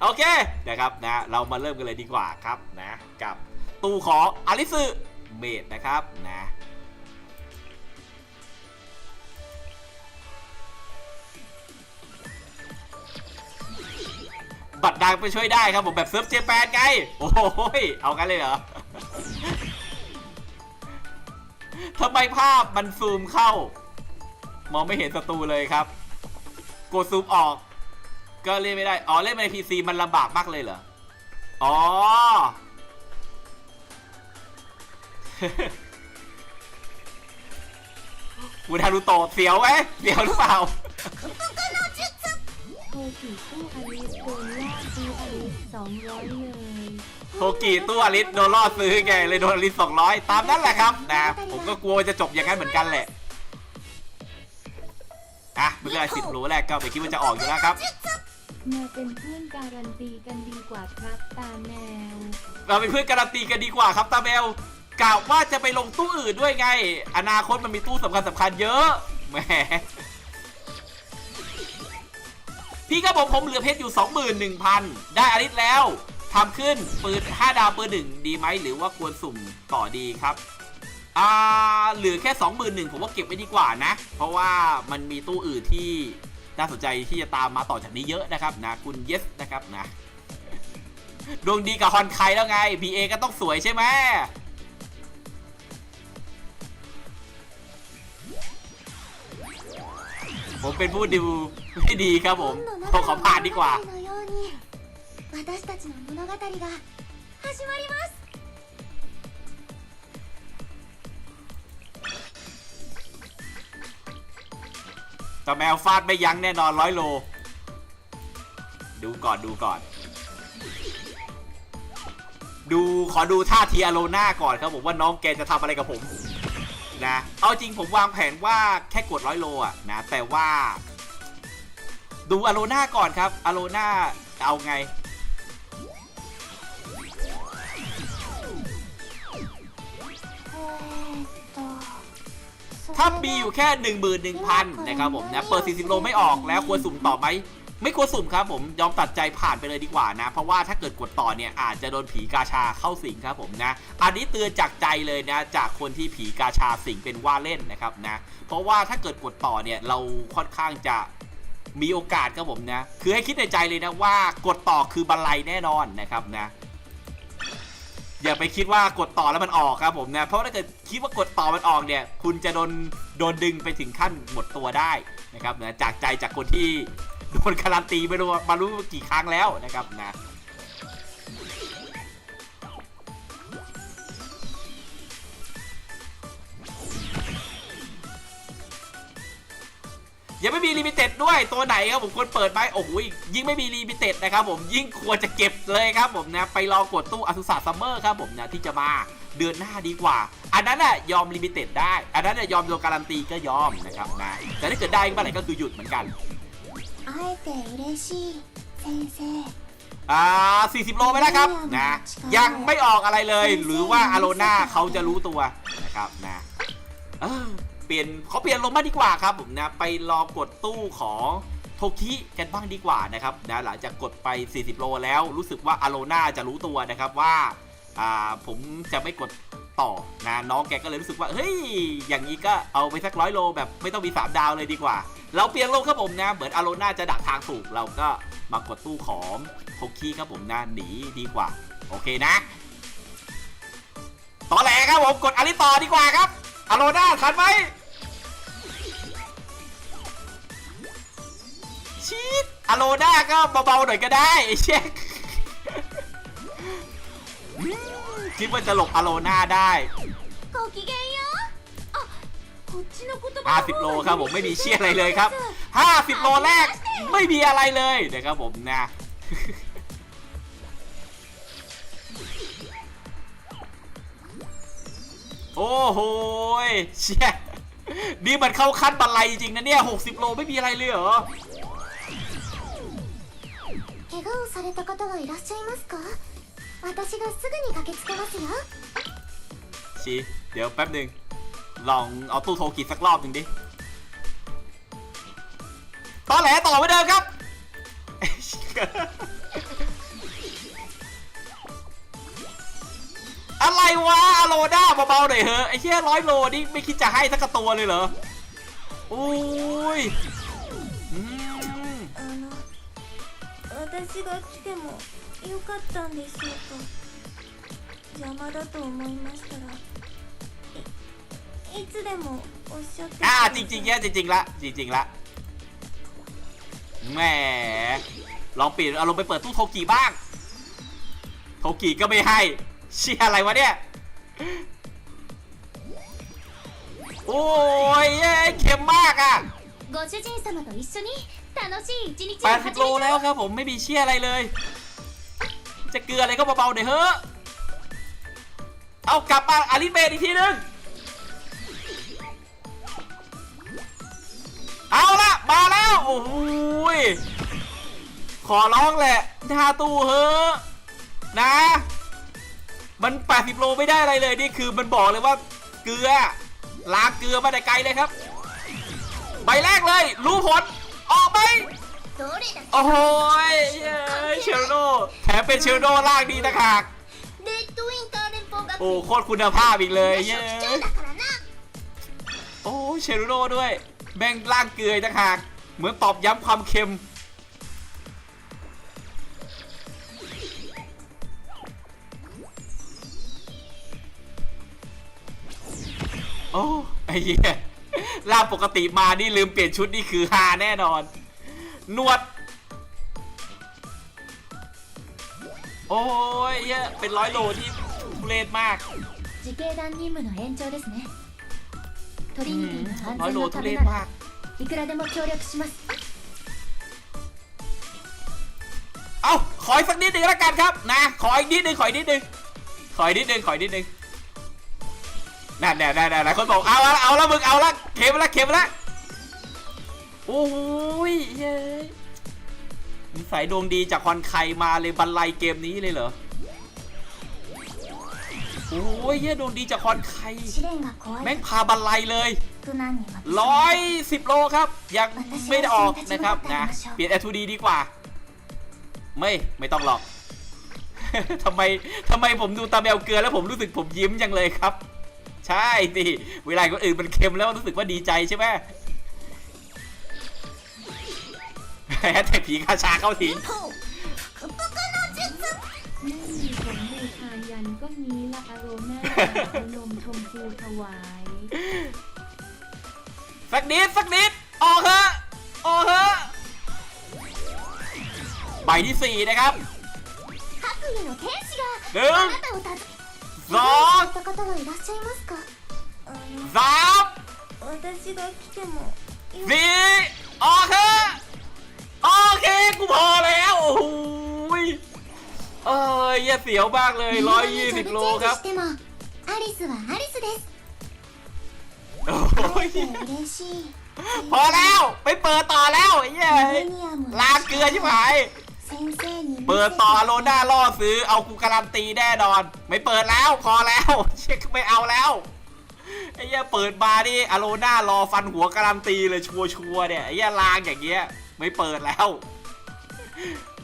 โอเคนะครับนะเรามาเริ่มกันเลยดีกว่าครับนะกับตู้ของอาริสึเมดนะครับนะบัตรดังไปช่วยได้ครับผมแบบเซิร์ฟเจแปนไง โอ้โหยเอากันเลยเหรอทำไมภาพมันซูมเข้า มองไม่เห็นศัตรูเลยครับ กดซูมออก ก็เล่นไม่ได้ อ๋อ เล่นในพีซีมันลำบากมากเลยเหรอ อ๋อ คุณฮารุโตะเสียวไหมเสียวหรือเปล่าโทกิตู้อลิสโดนล่าซื้ออลิสสองร้อยเลยโทกิตู้อลิสโดนล่อซื้อไงเลยโดนอลิสสองร้อยตามนั้นแหละครับนะผมก็กลัวจะจบอย่างนั้นเหมือนกันแหละอะไม่เป็นไรสิบรู้แรกก็ไม่คิดว่าจะออกอยู่แล้วครับ มาเป็นเพื่อนการันตีกันดีกว่าครับตาแมว เราเป็นเพื่อนการันตีกันดีกว่าครับตาเบลกล่าวว่าจะไปลงตู้อื่นด้วยไง อนาคตมันมีตู้สำคัญสำคัญเยอะแหมพี่ก็บอกผมเหลือเพชรอยู่ 21,000 ได้อาริสแล้วทำขึ้นปืน5ดาวปืนหนึ่งดีไหมหรือว่าควรสุ่มต่อดีครับอ่าเหลือแค่ 21,000ผมว่าเก็บไว้ดีกว่านะ เพราะว่ามันมีตู้อื่นที่ น่าสนใจที่จะตามมาต่อจากนี้เยอะนะครับนะคุณเยสนะครับนะ ดวงดีกับฮอนไคแล้วไง PA ก็ต้องสวยใช่ไหม ผมเป็นผู้ดูไม่ดีครับผมผมขอผ่านดีกว่า のように私たちの物語が始まります แต่แมวฟาดไม่ยั้งแน่นอนร้อยโล ดูก่อนดูก่อน ดูขอดูท่าทีอโลนาก่อนครับผมว่าน้องแกจะทำอะไรกับผมนะเอาจริงผมวางแผนว่าแค่กดร้อยโลอะนะแต่ว่า ดูอโลนาก่อนครับอโลนาเอาไง ถ้ามีอยู่แค่ 11,000นะครับผมนะเปิด40โลไม่ออกแล้วควรสุ่มต่อไหมไม่ควรสุ่มครับผมยอมตัดใจผ่านไปเลยดีกว่านะ เพราะว่าถ้าเกิดกดต่อเนี่ยอาจจะโดนผีกาชาเข้าสิงครับผมนะ อันนี้เตือนจากใจเลยนะ จากคนที่ผีกาชาสิงเป็นว่าเล่นนะครับนะเพราะว่าถ้าเกิดกดต่อเนี่ยเราค่อนข้างจะมีโอกาสครับผมนะ คือให้คิดในใจเลยนะว่ากดต่อคือบันไลแน่นอนนะครับนะ อย่าไปคิดว่ากดต่อแล้วมันออกครับผมนะเพราะถ้าเกิดคิดว่ากดต่อมันออกเนี่ย คุณจะโดนโดนดึงไปถึงขั้นหมดตัวได้นะครับนะจากใจจากคนที่โดนการันตีไม่รู้มารู้กี่ครั้งแล้วนะครับนะ ยังไม่มีลิมิเต็ดด้วยตัวไหนครับผมควรเปิดไหมโอ้โหยิ่งไม่มีลิมิเต็ดนะครับผมยิ่งควรจะเก็บเลยครับผมนะไปรอกดตู้อสุสาซัมเมอร์ครับผมนะที่จะมาเดือนหน้าดีกว่า อันนั้นน่ะยอมลิมิเต็ดได้ อันนั้นน่ะยอมโดนการันตีก็ยอมนะครับนะแต่ถ้าเกิดได้เมื่อไหร่ก็คือหยุดเหมือนกัน 会えて嬉しい先生 อ่า 40 โลไปแล้วครับนะ ยังไม่ออกอะไรเลย หรือว่าอโลนาเขาจะรู้ตัวนะครับนะ เปลี่ยนเขาเปลี่ยนลงมาดีกว่าครับผมนะไปรอกดตู้ของโทคิกันบ้างดีกว่านะครับนะหลังจากกดไป 40 โลแล้วรู้สึกว่าอโลนาจะรู้ตัวนะครับว่าอ่าผมจะไม่กดต่อนะน้องแกก็เลยรู้สึกว่าเฮ้ยอย่างนี้ก็เอาไปสักร้อยโลแบบไม่ต้องมี 3 ดาวเลยดีกว่า เราเปลี่ยนโลครับผมนะเหมือนอโลนาจะดักทางถูกเราก็มากดตู้ของโทคิครับผมนะหนีดีกว่า โอเคนะต่อแหลครับผมกดอาริต่อดีกว่าครับ อโลน่าทันไหมชีตอโลน่าก็เบาๆหน่อยก็ได้ไอ้เช็คคิดว่าจะหลบอโลน่าได้50โลครับผมไม่มีเชี่ยอะไรเลยครับ 50 โลแรกไม่มีอะไรเลยเดี๋ะครับผมนะ โอ้โหยเชี่ยนี่มันเข้าขั้นบันไลจริงนะเนี่ย 60 โลไม่มีอะไรเลยเหรอ 怪我をされた方はいらっしゃいますか私がすぐに駆けつけますよ ชีเดี๋ยวแป๊บหนึ่งลองเอาตู้โทรกิสักรอบหนึ่งดิตอแหลต่อเหมือนเดิมครับ อะไรวะอโลด้าเบาๆหน่อยเถอะไอ้เหี้ยร้อยโลนี่ไม่คิดจะให้สักกระตัวเลยเหรอโอ้ยอืม あの私が来てもよかったんでしょうか邪魔だと思いましたらいいつでもおっしゃってくだ อ่า さい จริงๆเนี่ยจริงๆละจริงๆละแหมลองเปลี่ยนอารมณ์ไปเปิดตู้โทกิบ้าง โทกิก็ไม่ให้ เชี่ยอะไรวะเนี่ย โอ้ยเข็มมากอะแปดสิบโลแล้วครับผมไม่มีเชี่ยอะไรเลย จะเกลืออะไรก็เบาๆหน่อยเฮ้อเอากลับมาอาริเบนอีกทีนึง เอาละมาแล้ว โอ้ยขอร้องแหละทาตู้เฮ้อนะ มัน 80 โลไม่ได้อะไรเลยนี่คือมันบอกเลยว่าเกลือลากเกลือมาแต่ไกลเลยครับ ใบแรกเลย รู้ผลออกไปโอ้โหเชลโนแถมเป็นเชลโนล่างดีตะขากโอ้โคตรคุณภาพอีกเลยเย้โอ้เชลโนด้วยแบ่งล่างเกลือตะขากเหมือนตอบย้ำความเค็ม โอ้ไอ้เหี้ยล่างปกติมานี่ลืมเปลี่ยนชุดนี่คือฮาแน่นอน หนวด โอ้ยเหี้ยเป็นร้อยโลที่ทุเรศมาก 自警団任務の延長ですねトリニティの安 ร้อย 全 โล の ทุ た เร め ศ な มาร ก いくらでも協力します เอาขออีกสักนิดหนึ่งแล้วกันครับ นะ ขออีกนิดหนึ่งขออีกนิดหนึ่งขออีกนิดหนึ่งขออีกนิดหนึ่ง นั่นแน่แน่หลายคนบอกเอาละเอาละมึงเอาละเข็มละเข็มละโอ้ยเย้นิสัยดวงดีจากคอนไคมาเลยบรรลัยเกมนี้เลยเหรอโอ้ยเย้ดวงดีจากคอนไคแม่งพาบรรลัยเลยร้อยสิบโลครับ ยังไม่ได้ออกนะครับนะเปลี่ยนแอทูดีดีกว่า ไม่ไม่ต้องหรอกทำไมทำไมผมดูตาแมวเกลือแล้วผมรู้สึกผมยิ้มยังเลยครับ ใช่สิเวลาคนอื่นมันเค็มแล้วรู้สึกว่าดีใจใช่ไหมแฮชแท็กผีคาชาเข้าสิงนั่นมีผมบูชายันก็นี้ละอโรอนมชมพูถวาย สักนิด สักนิด ออกเถอะออกเถอะใบที่สี่นะครับหนึ่ง あなたを訪ね สอง た方はいらっしゃいますかあの สาม 私が来ても สี่ออกเถอะโอเค กูพอแล้ว โอ้โหยเอ้ยอย่าเสียวมากเลยร้อยยี่สิบโลครับ してもアリスはアリスです โอ้ย 嬉しい พอแล้ว ไปเปิดต่อแล้วไอ้เหี้ย ミレニアム ลางเกลือใช่ไหม 先生に見せて เปิดต่อโลน่าล่อซื้อเอากูการันตีแน่นอน ไม่เปิดแล้วพอแล้ว เช็คไม่เอาแล้วไอ้เหี้ยเปิดมานี่อโลน่ารอฟันหัวการันตีเลยชัวชัวเนี่ยไอ้เหี้ยลางอย่างเงี้ยไม่เปิดแล้ว